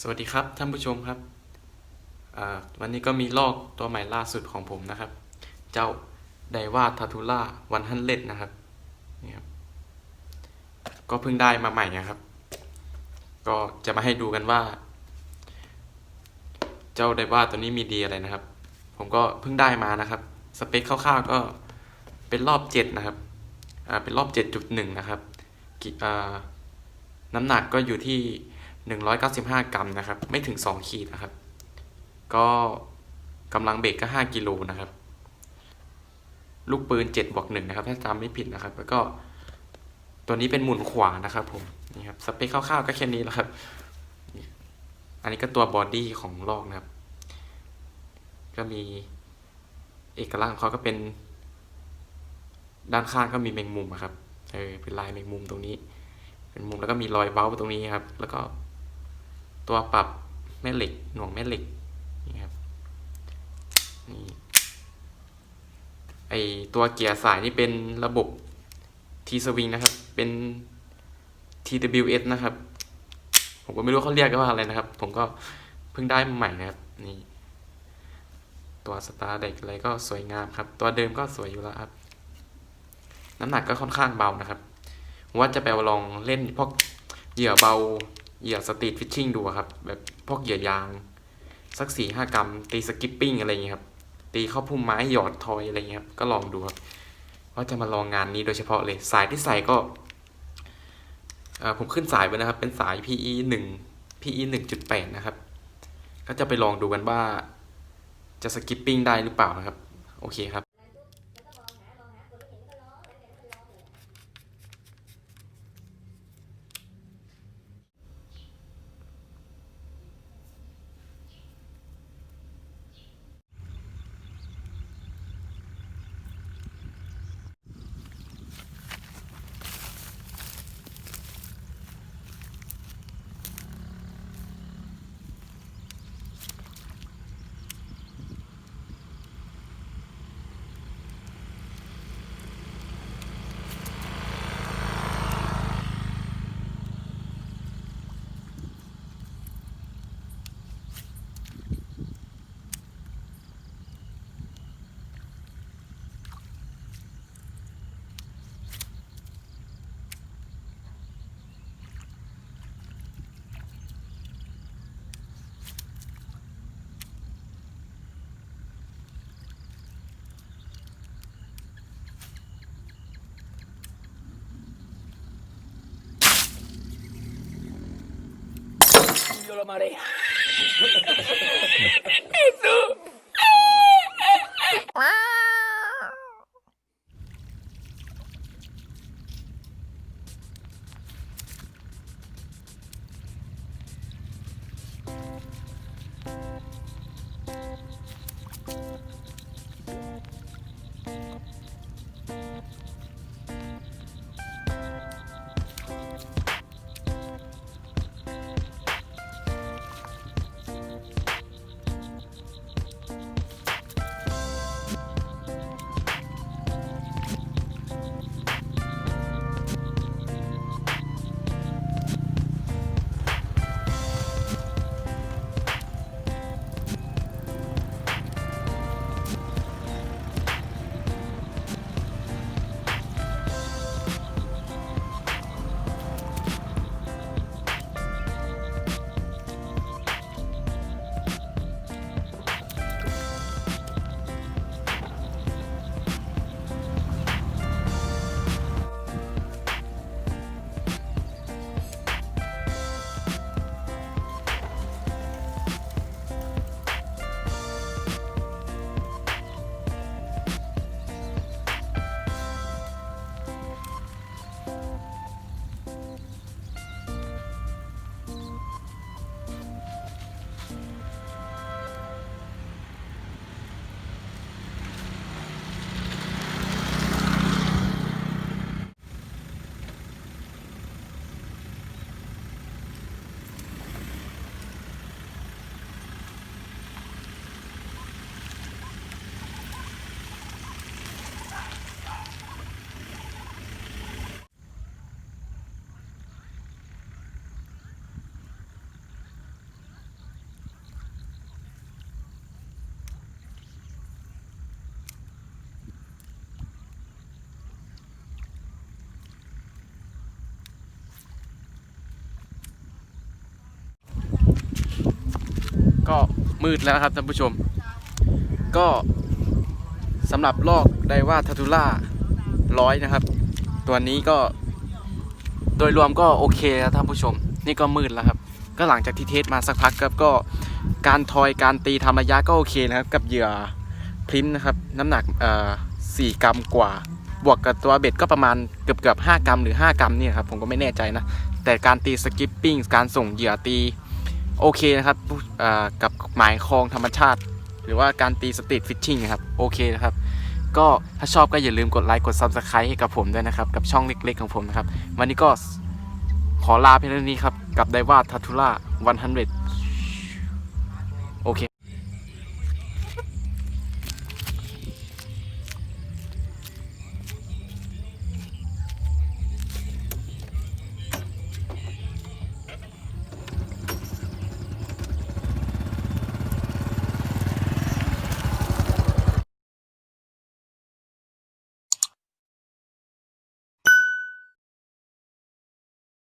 สวัสดีครับท่านผู้ชมครับ วันนี้ก็มีลอกตัวใหม่ล่าสุดของผมนะครับ เจ้าไดว่าทาทูล่าวันฮันเลดนะครับนี่ครับ ก็เพิ่งได้มาใหม่นะครับ ก็จะมาให้ดูกันว่า เจ้าไดว่าตัวนี้มีดีอะไรนะครับ ผมก็เพิ่งได้มานะครับ สเปคคร่าวๆก็เป็นรอบเจ็ดนะครับ เป็นรอบเจ็ดจุดหนึ่งนะครับน้ำหนักก็อยู่ที่ 195 กรัมนะครับ ไม่ถึง 2 ขีดนะครับ ก็กำลังเบรกก็ 5 กิโลนะครับ ลูกปืน7บวก1นะครับ ถ้าจำไม่ผิดนะครับ แล้วก็ตัวนี้เป็นหมุนขวานะครับผม นี่ครับ สเปคคร่าวๆก็แค่นี้แหละครับ อันนี้ก็ตัวบอดี้ของลอกนะครับ ก็มีเอกลักษณ์ของเขาก็เป็น ด้านข้างก็มีแมงมุมอะครับ เออ เป็นลายแมงมุมตรงนี้ เป็นมุมแล้วก็มีรอยเบ้าตรงนี้ครับ แล้วก็ ตัวปรับแม่เหล็กหน่วงแม่เหล็กนี่ครับนี่ไอตัวเกียร์สายนี่เป็นระบบ T Swing นะครับ เป็น TWS นะครับ ผมก็ไม่รู้เขาเรียกว่าอะไรนะครับ ผมก็เพิ่งได้ใหม่นะครับนี่ตัวสตาร์เด็กอะไรก็สวยงามครับ ตัวเดิมก็สวยอยู่แล้วครับ น้ำหนักก็ค่อนข้างเบานะครับว่าจะไปลองเล่นพวกเหยื่อเบา เหยื่อสตรีทฟิชชิ่งดูครับ แบบพวกเหยื่อยาง สักสี่ห้ากรัม ตีสกิปปิ้งอะไรอย่างเงี้ยครับ ตีเข้าพุ่มไม้หยอดทอยอะไรเงี้ยครับ ก็ลองดูครับว่าจะมาลองงานนี้โดยเฉพาะเลย สายที่ใส่ก็ผมขึ้นสายไปนะครับ เป็นสาย PE หนึ่ง PE หนึ่งจุดแปดนะครับ ก็จะไปลองดูกันว่า จะสกิปปิ้งได้หรือเปล่านะครับ โอเคครับ subido la marea. Eso. ก็มืดแล้วนะครับท่านผู้ชม ก็สำหรับลอกไดว่าทัตูล่าร้อยนะครับ ตัวนี้ก็ โดยรวมก็โอเคนะท่านผู้ชม นี่ก็มืดแล้วครับ ก็หลังจากที่เทสมาสักพักครับก็การทอยการตีทำระยะก็โอเคนะครับ กับเหยื่อพริมนะครับ น้ำหนักเอ่อสี่กรัมกว่า บวกกับตัวเบ็ดก็ประมาณเกือบเกือบห้ากรัมหรือ 5 กรัมเนี่ยครับผมก็ไม่แน่ใจนะ แต่การตีสกิปปิ้งการส่งเหยื่อตี โอเคนะครับกับหมายคลองธรรมชาติ หรือว่าการตีสตรีทฟิชชิ่งครับโอเคนะครับก็ถ้าชอบก็อย่าลืมกดไลค์กด Subscribe ให้กับผมด้วยนะครับ กับช่องเล็กๆของผมนะครับ วันนี้ก็ขอลาเพียงเท่านี้ครับ กับไดว่าทัตุล่า100